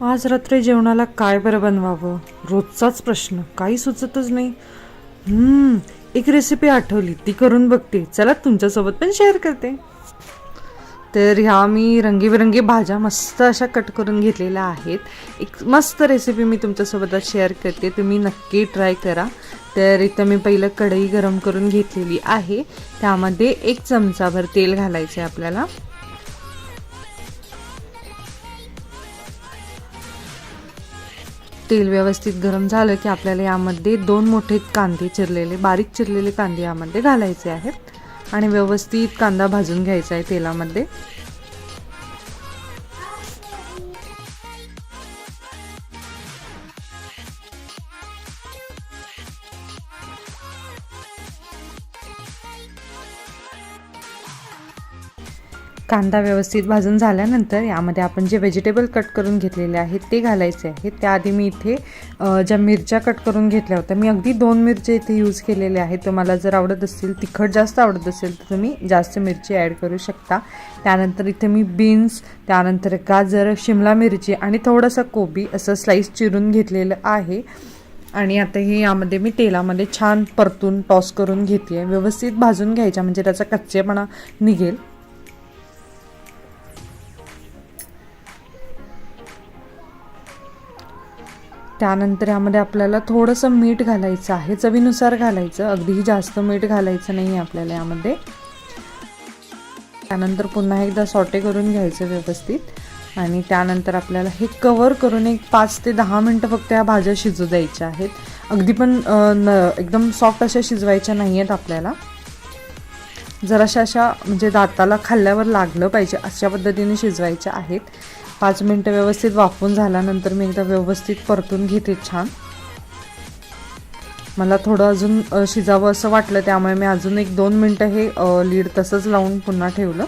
आज रात्री जेवणाला काय बरं बनवावं? रोजचाच प्रश्न काही सुचतच नाही. एक रेसिपी आठवली ती करून बघते. चला तुमच्यासोबत पण शेअर करते. तर ह्या मी रंगीबेरंगी भाज्या मस्त अशा कट करून घेतलेल्या आहेत. एक मस्त रेसिपी मी तुमच्यासोबत शेअर करते. तुम्ही नक्की ट्राय करा. तर इथं मी पहिलं कढई गरम करून घेतलेली आहे. त्यामध्ये एक चमचाभर तेल घालायचं आहे आपल्याला. तेल व्यवस्थित गरम झालं की आपल्याला यामध्ये दोन मोठे कांदे चिरलेले बारीक चिरलेले कांदे यामध्ये घालायचे आहेत. आणि व्यवस्थित कांदा भाजून घ्यायचा आहे तेलामध्ये. कांदा व्यवस्थित भाजून झाल्यानंतर यामध्ये आपण जे व्हेजिटेबल कट करून घेतलेले आहेत ते घालायचे आहेत. त्याआधी मी इथे ज्या मिरच्या कट करून घेतल्या होत्या मी अगदी दोन मिरच्या इथे यूज केलेल्या आहेत. तुम्हाला जर आवडत असतील तिखट जास्त आवडत असेल तर तुम्ही जास्त मिरची ॲड करू शकता. त्यानंतर इथे मी बीन्स त्यानंतर गाजर शिमला मिरची आणि थोडंसं कोबी असं स्लाईस चिरून घेतलेलं आहे. आणि आता हे यामध्ये मी तेलामध्ये छान परतून टॉस करून घेते व्यवस्थित भाजून घ्यायच्या म्हणजे त्याचा कच्चेपणा निघेल. त्यानंतर यामध्ये आपल्याला थोडंसं मीठ घालायचं आहे. चवीनुसार घालायचं. अगदीही जास्त मीठ घालायचं नाही आहे आपल्याला यामध्ये. त्यानंतर पुन्हा एकदा सॉटे करून घ्यायचं व्यवस्थित. आणि त्यानंतर आपल्याला हे कवर करून एक पाच ते दहा मिनटं फक्त या भाज्या शिजू द्यायच्या आहेत. अगदी पण न एकदम सॉफ्ट अशा शिजवायच्या नाही आहेत आपल्याला. जराशा अशा म्हणजे दाताला खाल्ल्यावर लागलं पाहिजे अशा पद्धतीने शिजवायच्या आहेत. पाच मिनटं व्यवस्थित वाफून झाल्यानंतर मी एकदा व्यवस्थित परतून घेते छान. मला थोडं अजून शिजावं असं वाटलं त्यामुळे मी अजून एक दोन मिनटं हे लीड तसंच लावून पुन्हा ठेवलं.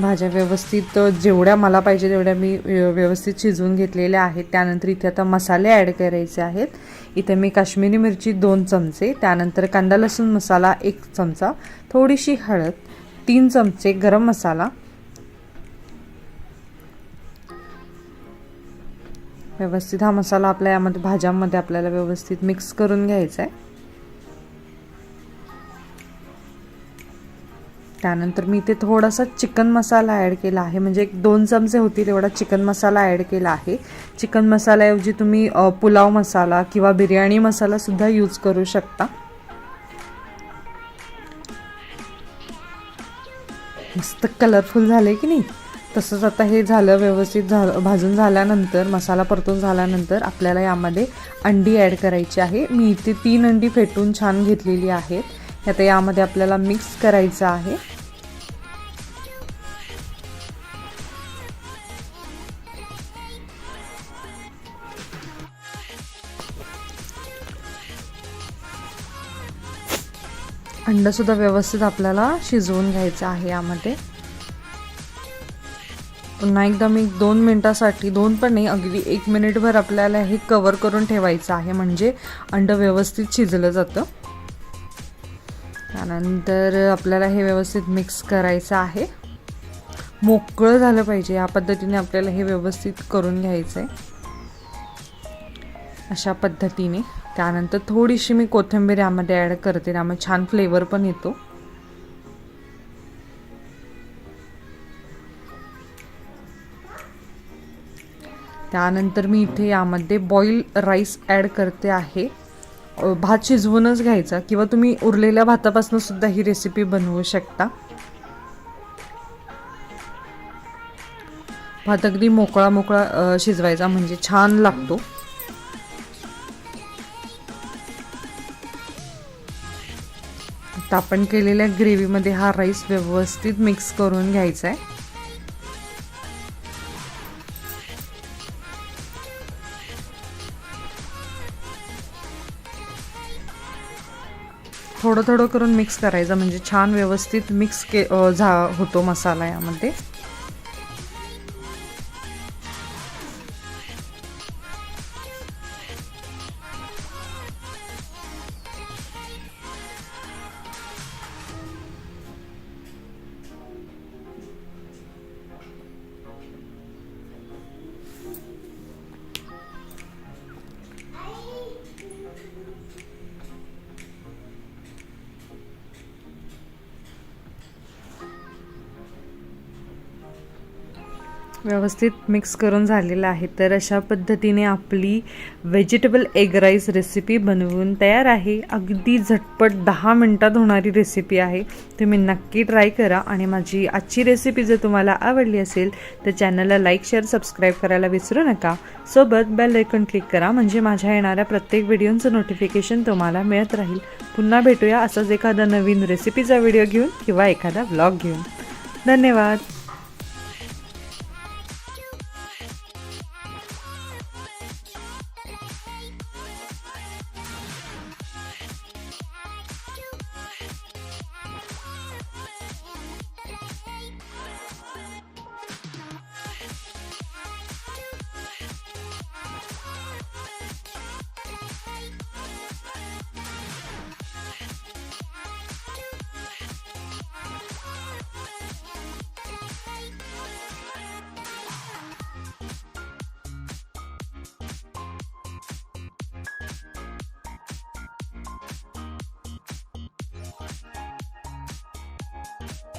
भाज्या व्यवस्थित जेवढ्या मला पाहिजे तेवढ्या मी व्यवस्थित शिजवून घेतलेल्या आहेत. त्यानंतर इथे आता मसाले ॲड करायचे आहेत. इथे मी काश्मीरी मिरची दोन चमचे त्यानंतर कांदा लसूण मसाला एक चमचा थोडीशी हळद तीन चमचे गरम मसाला. व्यवस्थित हा मसाला आपल्या यामध्ये भाज्यांमध्ये आपल्याला व्यवस्थित मिक्स करून घ्यायचा आहे त्यानंतर मी इथे थोडासा चिकन मसाला ॲड केला आहे. म्हणजे एक दोन चमचे होतील एवढा चिकन मसाला ॲड केला आहे. चिकन मसाल्याऐवजी तुम्ही पुलाव मसाला किंवा बिर्याणी मसाला सुद्धा यूज करू शकता. मस्त कलरफुल झाले की नाही? तसंच आता हे झालं व्यवस्थित झालं भाजून झाल्यानंतर मसाला परतून झाल्यानंतर आपल्याला यामध्ये अंडी ॲड करायची आहे. मी इथे तीन अंडी फेटून छान घेतलेली आहेत. आता यामध्ये आपल्याला मिक्स करायचं आहे. अंडंसुद्धा व्यवस्थित आपल्याला शिजवून घ्यायचं आहे यामध्ये. पुन्हा एकदा मी दोन मिनटासाठी दोन पण नाही अगदी एक मिनिटभर आपल्याला हे कवर करून ठेवायचं आहे. म्हणजे अंड व्यवस्थित शिजलं जातं. त्यानंतर आपल्याला हे व्यवस्थित मिक्स करायचं आहे. मोकळं झालं पाहिजे. या पद्धतीने आपल्याला हे व्यवस्थित करून घ्यायचं आहे अशा पद्धतीने. त्यानंतर थोडीशी मी कोथिंबीर यामध्ये ॲड करते. त्यामुळे छान फ्लेवर पण येतो. त्यानंतर मी इथे यामध्ये बॉईल राईस ॲड करते आहे. भात शिजवूनच घ्यायचा किंवा तुम्ही उरलेल्या भातापासून सुद्धा ही रेसिपी बनवू शकता. भात अगदी मोकळा मोकळा शिजवायचा म्हणजे छान लागतो. आता आपण केलेल्या ग्रेव्हीमध्ये हा राईस व्यवस्थित मिक्स करून घ्यायचा आहे थोडं थोडं करून मिक्स करायचं म्हणजे छान व्यवस्थित मिक्स के झा होतो मसाला यामध्ये. व्यवस्थित मिक्स करून झालेलं आहे. तर अशा पद्धतीने आपली व्हेजिटेबल एग राईस रेसिपी बनवून तयार आहे. अगदी झटपट दहा मिनटात होणारी रेसिपी आहे. तुम्ही नक्की ट्राय करा आणि माझी आजची रेसिपी जर तुम्हाला आवडली असेल तर चॅनलला लाईक शेअर सबस्क्राईब करायला विसरू नका. सोबत बेल आयकॉन क्लिक करा म्हणजे माझ्या येणाऱ्या प्रत्येक व्हिडिओचं नोटिफिकेशन तुम्हाला मिळत राहील. पुन्हा भेटूया असाच एखादा नवीन रेसिपीचा व्हिडिओ घेऊन किंवा एखादा व्लॉग घेऊन. धन्यवाद.